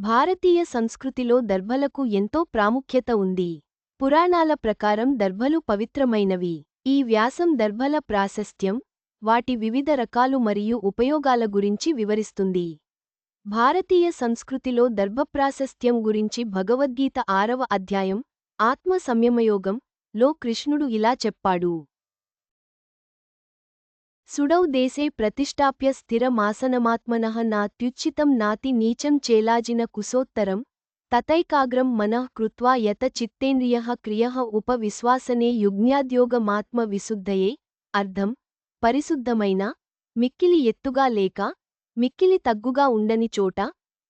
భారతీయ సంస్కృతిలో దర్భలకు ఎంతో ప్రాముఖ్యత ఉంది. పురాణాల ప్రకారం దర్భలు పవిత్రమైనవి. ఈ వ్యాసం దర్భల ప్రాశస్త్యం వాటి వివిధ రకాలు మరియు ఉపయోగాల గురించి వివరిస్తుంది. భారతీయ సంస్కృతిలో దర్భప్రాశస్త్యం గురించి భగవద్గీత ఆరవ అధ్యాయం ఆత్మ సంయమయోగం లో కృష్ణుడు ఇలా చెప్పాడు. సుడౌ దేశే ప్రతిష్టాప్య స్థిరమాసనమాత్మనః నాత్యుచితం నాతి నీచం చేలాజిన కుసోత్తరం తతైకాగ్రం మనః కృత్వా యత చిత్తేంద్రియః క్రియః ఉపవిశ్వాసనే యుజ్ఞాద్యోగమాత్మ విశుద్ధయే అర్థం పరిశుద్ధమైన మిక్కిలి ఎత్తుగా లేక మిక్కిలి తగ్గుగా ఉండని చోట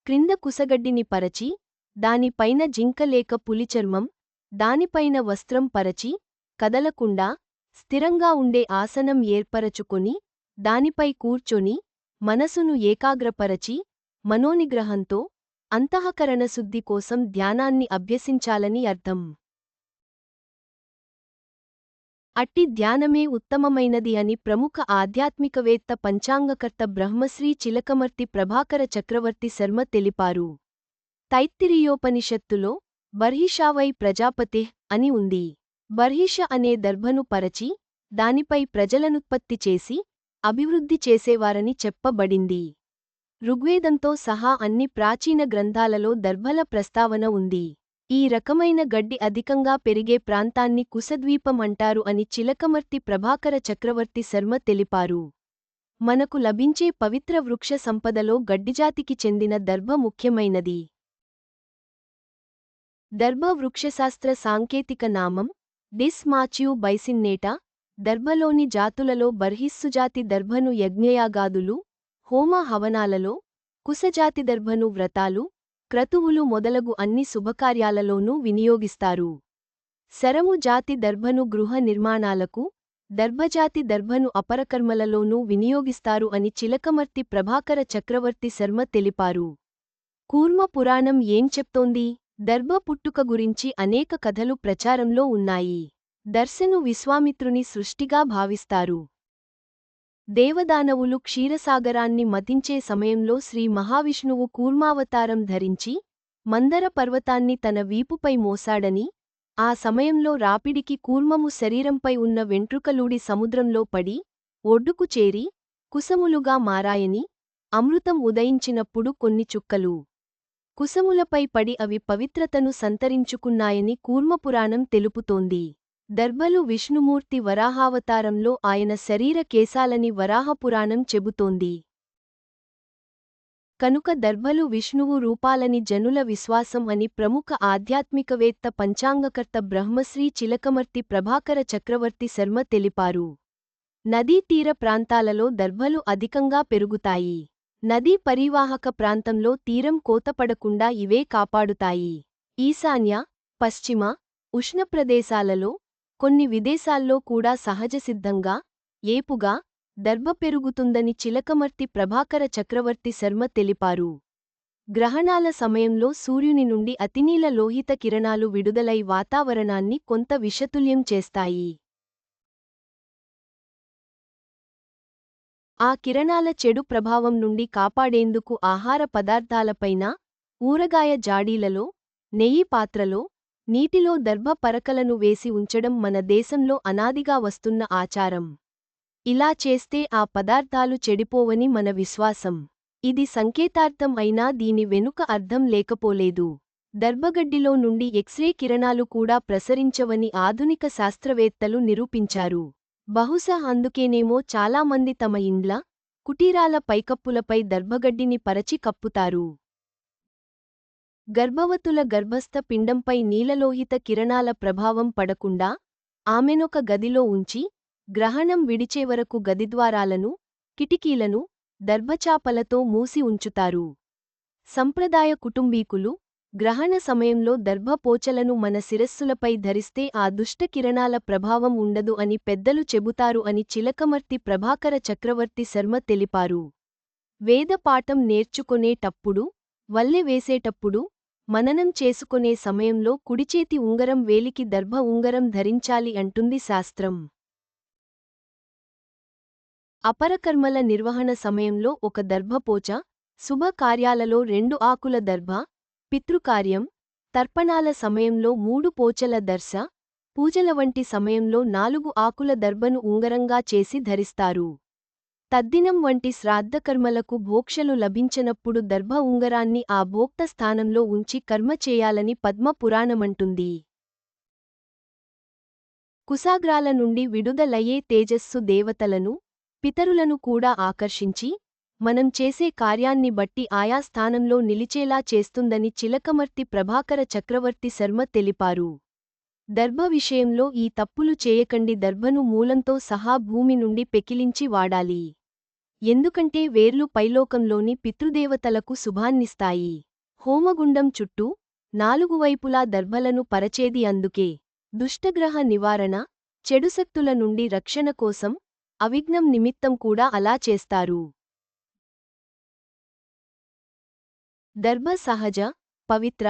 క్రింద కుసగడ్డిని పరచి దానిపైన జింక లేక పులిచర్మం దానిపైన వస్త్రం పరచి కదలకుండా స్థిరంగా ఉండే ఆసనం ఏర్పరచుకొని దానిపై కూర్చొని మనసును ఏకాగ్రపరచి మనోనిగ్రహంతో అంతఃకరణ శుద్ధి కోసం ధ్యానాన్ని అభ్యసించాలని అర్థం. అట్టి ధ్యానమే ఉత్తమమైనది అని ప్రముఖ ఆధ్యాత్మికవేత్త పంచాంగకర్త బ్రహ్మశ్రీ చిలకమర్తి ప్రభాకర చక్రవర్తి శర్మ తెలిపారు. తైత్తిరీయోపనిషత్తులో బర్హిషావై ప్రజాపతిహ్ అని ఉంది. బర్హిష అనే దర్భను పరచి దానిపై ప్రజలనుత్పత్తి చేసి అభివృద్ధి చేసేవారని చెప్పబడింది. ఋగ్వేదంతో సహా అన్ని ప్రాచీన గ్రంథాలలో దర్భల ప్రస్తావన ఉంది. ఈ రకమైన గడ్డి అధికంగా పెరిగే ప్రాంతాన్ని కుశద్వీపం అంటారు అని చిలకమర్తి ప్రభాకర చక్రవర్తి శర్మ తెలిపారు. మనకు లభించే పవిత్ర వృక్ష సంపదలో గడ్డిజాతికి చెందిన దర్భ ముఖ్యమైనది. దర్భ వృక్షశాస్త్ర సాంకేతిక నామం డిస్ మాచ్యూ బైసిన్నేటా దర్భలోని జాతులలో బర్హిస్సుజాతి దర్భను యజ్ఞయాగాదులు హోమ హవనాలలో కుశజాతి దర్భను వ్రతాలు క్రతువులు మొదలగు అన్ని శుభకార్యాలలోనూ వినియోగిస్తారు. శరము జాతి దర్భను గృహ నిర్మాణాలకు దర్భజాతి దర్భను అపరకర్మలలోనూ వినియోగిస్తారు అని చిలకమర్తి ప్రభాకర చక్రవర్తి శర్మ తెలిపారు. కూర్మ పురాణం ఏం చెప్తోంది? దర్భ పుట్టుక గురించి అనేక కథలు ప్రచారంలో ఉన్నాయి. దర్శను విశ్వామిత్రుని సృష్టిగా భావిస్తారు. దేవదానవులు క్షీరసాగరాన్ని మతించే సమయంలో శ్రీ మహావిష్ణువు కూర్మావతారం ధరించి మందర పర్వతాన్ని తన వీపుపై మోసాడని ఆ సమయంలో రాపిడికి కూర్మము శరీరంపై ఉన్న వెంట్రుకలూడి సముద్రంలో పడి ఒడ్డుకు చేరి కుసములుగా మారాయని అమృతం ఉదయించినప్పుడు కొన్ని చుక్కలు. కుసములపై పడి అవి పవిత్రతను సంతరించుకున్నాయని కూర్మపురాణం తెలుపుతోంది. దర్భలు విష్ణుమూర్తి వరాహావతారంలో ఆయన శరీర కేశాలని వరాహపురాణం చెబుతోంది. కనుక దర్భలు విష్ణువు రూపాలని జనుల విశ్వాసం అని ప్రముఖ ఆధ్యాత్మికవేత్త పంచాంగకర్త బ్రహ్మశ్రీ చిలకమర్తి ప్రభాకర చక్రవర్తి శర్మ తెలిపారు. నదీ తీర ప్రాంతాలలో దర్భలు అధికంగా పెరుగుతాయి. నదీ పరివాహక ప్రాంతంలో తీరం కోతపడకుండా ఇవే కాపాడుతాయి. ఈశాన్య పశ్చిమ ఉష్ణప్రదేశాలలో కొన్ని విదేశాల్లో కూడా సహజసిద్ధంగా ఏపుగా దర్భ పెరుగుతుందని చిలకమర్తి ప్రభాకర చక్రవర్తి శర్మ తెలిపారు. గ్రహణాల సమయంలో సూర్యుని నుండి అతినీల లోహిత కిరణాలు విడుదలై వాతావరణాన్ని కొంత విషతుల్యం చేస్తాయి. ఆ కిరణాల చెడు ప్రభావం నుండి కాపాడేందుకు ఆహార పదార్థాలపైన ఊరగాయ జాడీలలో నెయ్యి పాత్రలో నీటిలో దర్భ పరకలను వేసి ఉంచడం మన దేశంలో అనాదిగా వస్తున్న ఆచారం. ఇలా చేస్తే ఆ పదార్థాలు చెడిపోవని మన విశ్వాసం. ఇది సంకేతార్థం అయినా దీని వెనుక అర్థం లేకపోలేదు. దర్భగడ్డిలో నుండి ఎక్స్రే కిరణాలు కూడా ప్రసరించవని ఆధునిక శాస్త్రవేత్తలు నిరూపించారు. బహుశా అందుకేనేమో చాలామంది తమ ఇండ్ల కుటీరాల పైకప్పులపై దర్భగడ్డిని పరచి కప్పుతారు. గర్భవతుల గర్భస్థ పిండంపై నీలలోహిత కిరణాల ప్రభావం పడకుండా ఆమెనొక గదిలో ఉంచి గ్రహణం విడిచేవరకు గదిద్వారాలను కిటికీలను దర్భచాపలతో మూసి ఉంచుతారు. సంప్రదాయ కుటుంబీకులు గ్రహణ సమయంలో దర్భపోచలను మన శిరస్సులపై ధరిస్తే ఆ దుష్ట కిరణాల ప్రభావం ఉండదు అని పెద్దలు చెబుతారు అని చిలకమర్తి ప్రభాకర చక్రవర్తి శర్మ తెలిపారు. వేదపాఠం నేర్చుకునేటప్పుడు వల్లె వేసేటప్పుడు మననం చేసుకునే సమయంలో కుడిచేతి ఉంగరం వేలికి దర్భ ఉంగరం ధరించాలి అంటుంది శాస్త్రం. అపరకర్మల నిర్వహణ సమయంలో ఒక దర్భపోచ శుభకార్యాలలో రెండు ఆకుల దర్భ పితృకార్యం తర్పణాల సమయంలో మూడు పోచల దర్శ పూజల వంటి సమయంలో నాలుగు ఆకుల దర్భను ఉంగరంగా చేసి ధరిస్తారు. తద్దినం వంటి శ్రాద్ధకర్మలకు భోక్షలు లభించనప్పుడు దర్భ ఉంగరాన్ని ఆ భోక్త స్థానంలో ఉంచి కర్మ చేయాలని పద్మ పురాణమంటుంది. కుసాగ్రాల నుండి విడుదలయ్యే తేజస్సు దేవతలను పితరులను కూడా ఆకర్షించి మనం చేసే కార్యాన్ని బట్టి ఆయా స్థానంలో నిలిచేలా చేస్తుందని చిలకమర్తి ప్రభాకర చక్రవర్తి శర్మ తెలిపారు. దర్భ విషయంలో ఈ తప్పులు చేయకండి దర్భను మూలంతో సహా భూమి నుండి పెకిలించి వాడాలి. ఎందుకంటే వేర్లు పైలోకంలోని పితృదేవతలకు శుభాన్నిస్తాయి. హోమగుండం చుట్టూ నాలుగు వైపులా దర్భలను పరచేది అందుకే. దుష్టగ్రహ నివారణ చెడుశక్తుల నుండి రక్షణ కోసం అవిఘ్నం నిమిత్తం కూడా అలా చేస్తారు. దర్భ సహజ పవిత్ర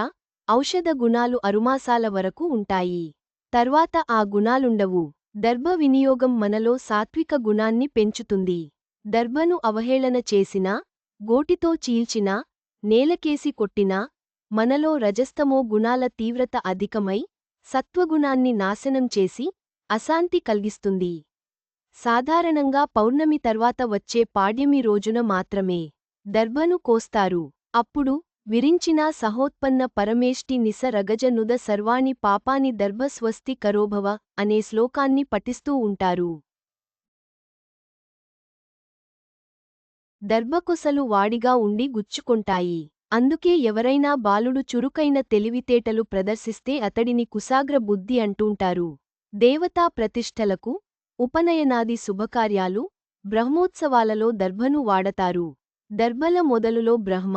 ఔషధ గుణాలు అరుమాసాల వరకు ఉంటాయి. తర్వాత ఆ గుణాలుండవు. దర్భ వినియోగం మనలో సాత్విక గుణాన్ని పెంచుతుంది. దర్భను అవహేళన చేసినా గోటితో చీల్చినా నేలకేసి కొట్టినా మనలో రజస్తమో గుణాల తీవ్రత అధికమై సత్వగుణాన్ని నాశనం చేసి అశాంతి కల్గిస్తుంది. సాధారణంగా పౌర్ణమి తర్వాత వచ్చే పాడ్యమి రోజున మాత్రమే దర్భను కోస్తారు. అప్పుడు విరించిన సహోత్పన్న పరమేష్టి నిస రగజ నుద సర్వాణి పాపాని దర్భస్వస్తి కరోభవ అనే శ్లోకాన్ని పఠిస్తూ ఉంటారు. దర్భకొసలు వాడిగా ఉండి గుచ్చుకొంటాయి. అందుకే ఎవరైనా బాలుడు చురుకైన తెలివితేటలు ప్రదర్శిస్తే అతడిని కుసాగ్ర బుద్ధి అంటూంటారు. దేవతా ప్రతిష్టలకు ఉపనయనాది శుభకార్యాలు బ్రహ్మోత్సవాలలో దర్భను వాడతారు. దర్భల మొదలులో బ్రహ్మ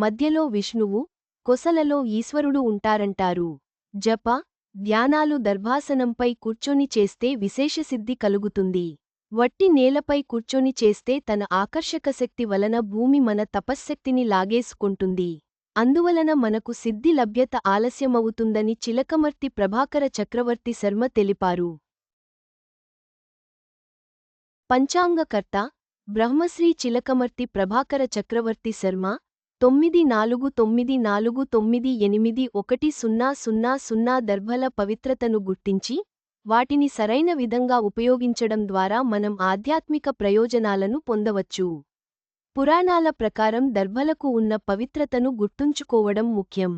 మధ్యలో విష్ణువు కొసలలో ఈశ్వరుడు ఉంటారంటారు. జప ధ్యానాలు దర్భాసనంపై కూర్చొని చేస్తే విశేషసిద్ధి కలుగుతుంది. వట్టి నేలపై కూర్చొని చేస్తే తన ఆకర్షక శక్తి వలన భూమి మన తపశ్శక్తిని లాగేసుకుంటుంది. అందువలన మనకు సిద్ధి లభ్యత ఆలస్యమవుతుందని చిలకమర్తి ప్రభాకర చక్రవర్తి శర్మ తెలిపారు. పంచాంగకర్త బ్రహ్మశ్రీ చిలకమర్తి ప్రభాకర చక్రవర్తి శర్మ తొమ్మిది నాలుగు తొమ్మిది నాలుగు తొమ్మిది ఎనిమిది ఒకటి సున్నా సున్నా సున్నా దర్భల పవిత్రతను గుర్తించి వాటిని సరైన విధంగా ఉపయోగించడం ద్వారా మనం ఆధ్యాత్మిక ప్రయోజనాలను పొందవచ్చు. పురాణాల ప్రకారం దర్భలకు ఉన్న పవిత్రతను గుర్తుంచుకోవడం ముఖ్యం.